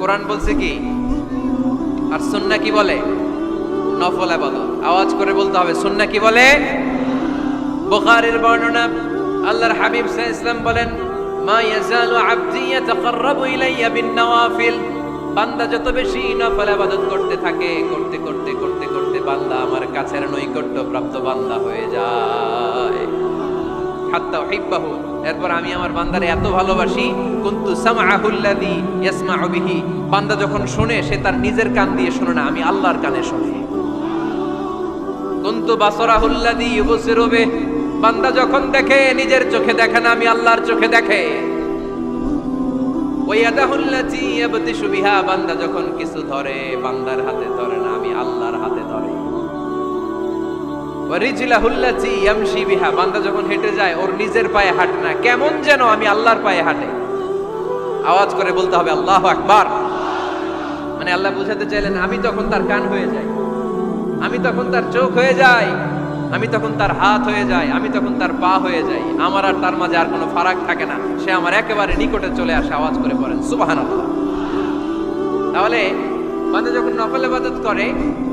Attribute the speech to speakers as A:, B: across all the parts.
A: কোরআন বলছে কি? আর সুন্না কি বলে? নফল আবাদত আওয়াজ করে বলতে হবে, সুন্না কি বলে? বুখারীর বর্ণনা, আল্লাহর হাবিব সাল্লাল্লাহু আলাইহি ওয়াসাল্লাম বলেন, মা ইয়াজালু আবদি ইয়াতাকাররাবু ইলাইয়া বিন নওয়াফিল বান্দা যত বেশি নফল ইবাদত করতে থাকে, করতে করতে করতে করতে বান্দা আমার কাছের নৈকট্য প্রাপ্ত বান্দা হয়ে যায়। হাত্তা উহিব্বাহু এরপর আমি আমার বান্দারে এত ভালোবাসি, কুনতু সামআহুল্লাযী ইয়াসমাউ বিহি। বান্দা যখন শুনে, সে তার নিজের কান দিয়ে শুনে না, আমি আল্লাহর কানে শুনি। কুনতু বাসরাহুল্লাযী ইউবসিরু বিহি। বান্দা যখন দেখে, নিজের চোখে দেখে না, আমি আল্লাহর চোখে দেখে। ওয়াদাহুল্লাযী ইয়াবতিশু বিহা। বান্দা যখন কিছু ধরে, বান্দার হাতে ধরে ওয়ারিজলাহুল্লাতি ইয়ামশি বিহা। বান্দা যখন হেঁটে যায়, ওর নিজের পায়ে হাঁটে না। কেমন যেন আমি আল্লাহর পায়ে হাঁটে। আওয়াজ করে বলতে হবে, আল্লাহু আকবার। মানে আল্লাহ বুঝাতে চাইলেন, আমি তখন তার কান হয়ে যাই। আমি তখন তার চোখ হয়ে যাই। আমি তখন তার হাত হয়ে যাই। আমি তখন তার পা হয়ে যাই। আমার আর তার মাঝে আর কোনো ফারাক থাকে না। সে আমার একেবারে নিকটে চলে আসে, আওয়াজ করে পড়েন সুবহানাল্লাহ। তাহলে বান্দা যখন নফল ইবাদত করে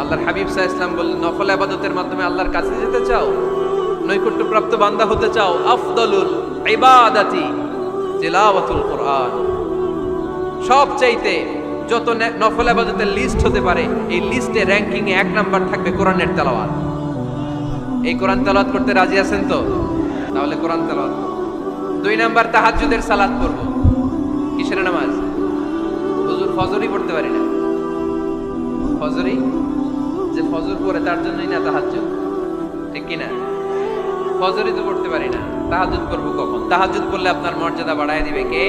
A: আল্লাহর হাবিব সাহা ইসলাম বললেন, নফল আবাদতের মাধ্যমে আল্লাহর কাছে যেতে চাও, নৈকট্যপ্রাপ্ত বান্দা হতে চাও, আফদলুল ইবাদাতি তিলাওয়াতুল কোরআন। সব চাইতে যত নফল আবাদতের লিস্ট হতে পারে, এই লিস্টে র্যাঙ্কিং এ এক নাম্বার থাকবে কোরআনের তেলাওয়াত। এই কোরআন তেলাওয়াত করতে রাজি আছেন তো? তাহলে কোরআন তেলাওয়াত দুই নাম্বার তাহাজ্জুদের সালাত করব কিসের নামাজ? হুজুর ফজরই পড়তে পারি না। ফজরই? যে ফজর পড়ে তার জন্যই না তাহাজ্জুদ। ঠিক কি না ফজরই তো পড়তে পারি না। তাহাজ্জুদ করব কখন? তাহাজ্জুদ করলে আপনার মর্যাদা বাড়ায় দিবে কে?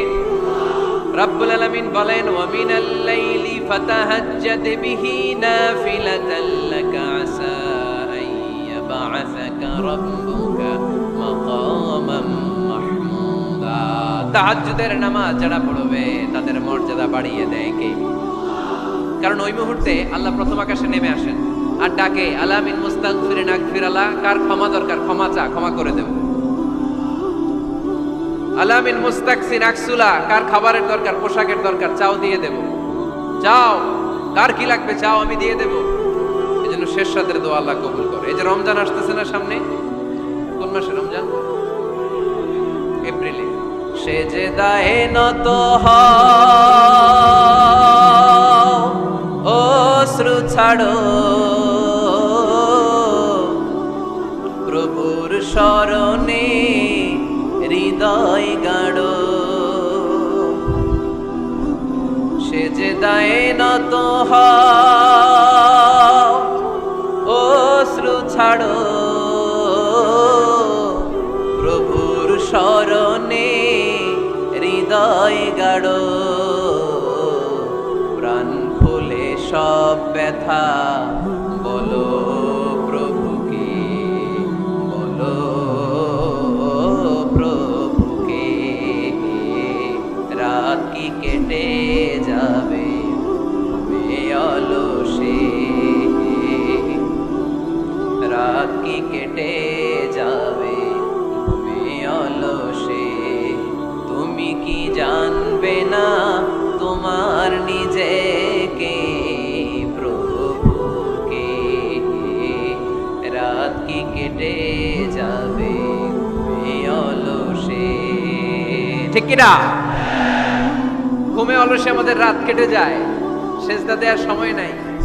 A: রব্বুল আলামিন বলেন, ওয়া মিনাল লাইলি ফাতাহাজ্জাদ বিহি নাফিলাতান লাকা আসা আন রাব্বুকা মাকামাম মাহমুদা। তাহাজ্জুদের নামাজ যারা পড়বে, তাদের মর্যাদা বাড়িয়ে দেয় কে? কারণ ওই মুহূর্তে আল্লাহ প্রথম আকাশে নেমে আসেন। আর ডাকে আলামিন মুস্তাগফির, নাগফির, আল্লাহ, কার ক্ষমা দরকার? ক্ষমা চা, ক্ষমা করে দেব। আলামিন মুস্তাকসিন আকসুলা কার খাবারের দরকার? পোশাকের দরকার? চাও, দিয়ে দেব। চাও, কার কি লাগবে? চাও, আমি দিয়ে দেব। এই জন্য শেষ রাতের দোয়া আল্লাহ কবুল করে। এই যে রমজান আসতেছে না সামনে? কোন মাসে রমজান? এপ্রিলে। সে যে দায়ে নত ও শ্রু ছাড়ো। নত অশ্রু ছাড়ো। প্রভুর স্মরণে হৃদয় গাড়ো। প্রাণ খুলে সব ব্যথা কেটে যাবে ঘুমে অলসে। তুমি কি জানবে না তোমার নিজেকে, প্রভুকে? রাত কি কেটে যাবে ঘুমে অলসে। ঠিক কিনা ঘুমে অলসে আমাদের রাত কেটে যায়, সেজদা দেওয়ার সময় নাই।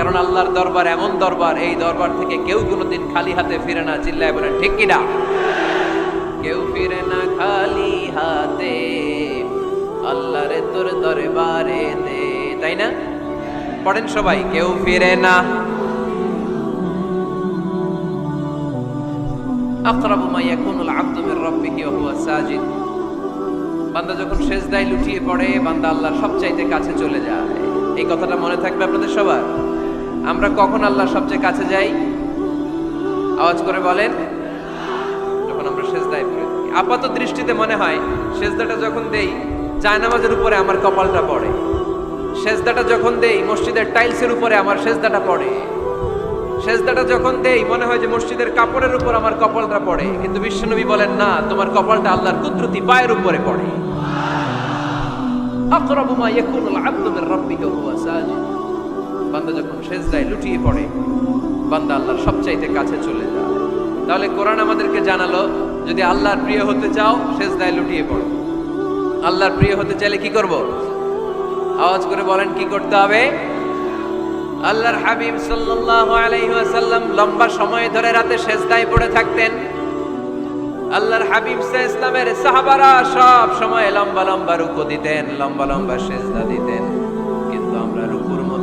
A: কারণ আল্লাহর দরবার এমন দরবার, এই দরবার থেকে কেউ কোনোদিন খালি হাতে ফিরে না। চিল্লায় বলেন, ঠিক কিনা? কেউ ফিরে না খালি হাতে, আল্লাহরে তোর দরবারে দে, তাই না? পড়েন সবাই, কেউ ফিরে না। আকরাবু মা ইয়াকুনুল আবদু মির রাব্বিহি ওয়া হুয়া সাজিদ। বান্দা যখন সেজদায় লুটিয়ে পড়ে, বান্দা আল্লাহর সবচাইতে কাছে চলে যায়। এই কথাটা মনে থাকবে আপনাদের সবার? আমরা কখন আল্লাহ সবচেয়ে কাছে যাই? আওয়াজ করে বলেন। যখন আমরা সেজদায় পড়ে। থাকি আপাত দৃষ্টিতে মনে হয়, সেজদাটা যখন দেই, জায়নামাজের উপরে আমার কপালটা পড়ে। সেজদাটা যখন দেই, মসজিদের টাইলসের উপরে আমার সেজদাটা পড়ে। সেজদাটা যখন দেই, মনে হয় যে মসজিদের কাপড়ের উপর আমার কপালটা পড়ে। কিন্তু বিশ্বনবী বলেন, না, তোমার কপালটা আল্লাহর কুদরতি পায়ের উপরে পড়ে। আকরাবু মা ইয়াকুনুল আবদু মির রাব্বিহি ওয়া সাজিদ। বান্দা যখন শেষ সেজদায় লুটিয়ে পড়ে, বান্দা আল্লাহর সবচাইতে কাছে চলে যায়। তাহলে কোরআন আমাদেরকে জানালো, যদি আল্লাহর প্রিয় হতে চাও শেষ সেজদায় লুটিয়ে পড়ো। আল্লাহর প্রিয় হতে চাইলে কি করব? আওয়াজ করে বলেন, কি করতে হবে? আল্লাহর হাবিব সাল্লাল্লাহু আলাইহি ওয়াসাল্লাম লম্বা সময় ধরে রাতে সেজদায় পড়ে থাকতেন। আল্লাহর হাবিব সাহ ইসলামের সাহাবারা সব সময় লম্বা লম্বা রুকু দিতেন, লম্বা লম্বা সেজদা দিতেন।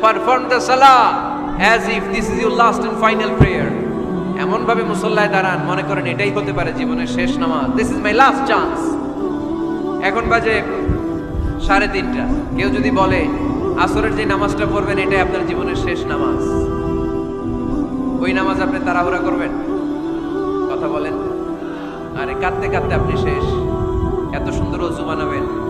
A: পারফর্ম দ্য সালা as if this is your last and final prayer এমন ভাবে মুসল্লায় দাঁড়ান, মনে করেন এটাই হতে পারে জীবনের শেষ নামাজ। This is my last chance এখন বাজে সাড়ে তিনটা। কেউ যদি বলে, আসরের যে নামাজটা পড়বেন, এটাই আপনার জীবনের শেষ নামাজ। ওই নামাজ আপনি তাড়াহুড়া করবেন? কথা বলেন। আরে, কাঁদতে কাঁদতে আপনি শেষ। এত সুন্দর অজু বানাবেন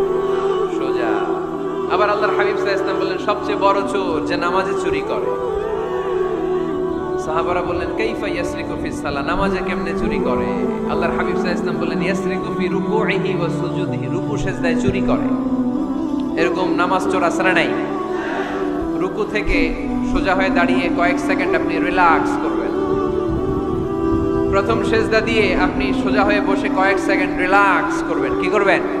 A: আবার আল্লাহর হাবিব সাহা বললেন, সবচেয়ে বড় চোর যে নামাজে চুরি করে। সাহাবারা বললেন ফি সালাহ? নামাজে কেমনে চুরি করে? আল্লাহর হাবিব সাহা বললেন, ইয়াসরিকু ফি রুকুইহি ওয়া সুজুদিহি। রুকু সেজদায় চুরি করে। এরকম নামাজ চোর আসরা নাই? রুকু থেকে সোজা হয়ে দাঁড়িয়ে কয়েক সেকেন্ড আপনি রিল্যাক্স করবেন। প্রথম সেজদা দিয়ে আপনি সোজা হয়ে বসে কয়েক সেকেন্ড রিল্যাক্স করবেন। কি করবেন?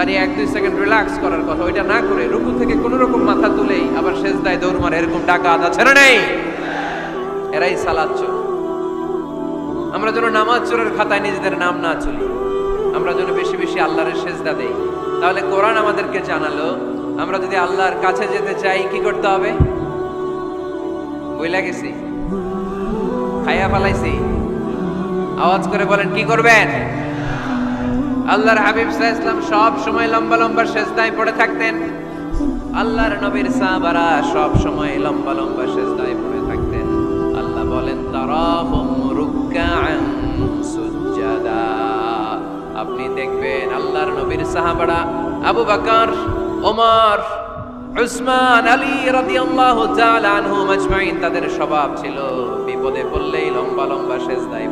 A: দাঁড়িয়ে এক দুই সেকেন্ড রিল্যাক্স করার কথা, ওইটা না করে রুকু থেকে কোন রকম মাথা তুলেই আবার সেজদায় দৌড় মারে, এরকম ডাকা আদা ছেড়ে নেই। এরাই সালাদ চোর। আমরা যেন নামাজ চোরের খাতায় নিজেদের নাম না চলি, আমরা যেন বেশি বেশি আল্লাহরের সেজদা দেই। তাহলে কোরআন আমাদেরকে জানালো, আমরা যদি আল্লাহর কাছে যেতে চাই, কি করতে হবে? বইলা গেছি। খাইয়া ফালাইছি। আওয়াজ করে বলেন, কি করবেন? আল্লাহর হাবিব আলাইহি ইসলাম সব সময় লম্বা লম্বা সেজদায় পড়ে থাকতেন। আল্লাহর নবীর সাহাবারা সব সময় লম্বা লম্বা সেজদায় পড়ে থাকতেন। আল্লাহ বলেন, তারাহুম সুজ্জাদা আপনি দেখবেন আল্লাহর নবীর সাহাবারা আবু বকর, ওমর, উসমান, আলী রাদিয়াল্লাহু তাআলা আনহুম আজমাইন, তাদের স্বভাব ছিল বিপদে পড়লেই লম্বা লম্বা সেজদায়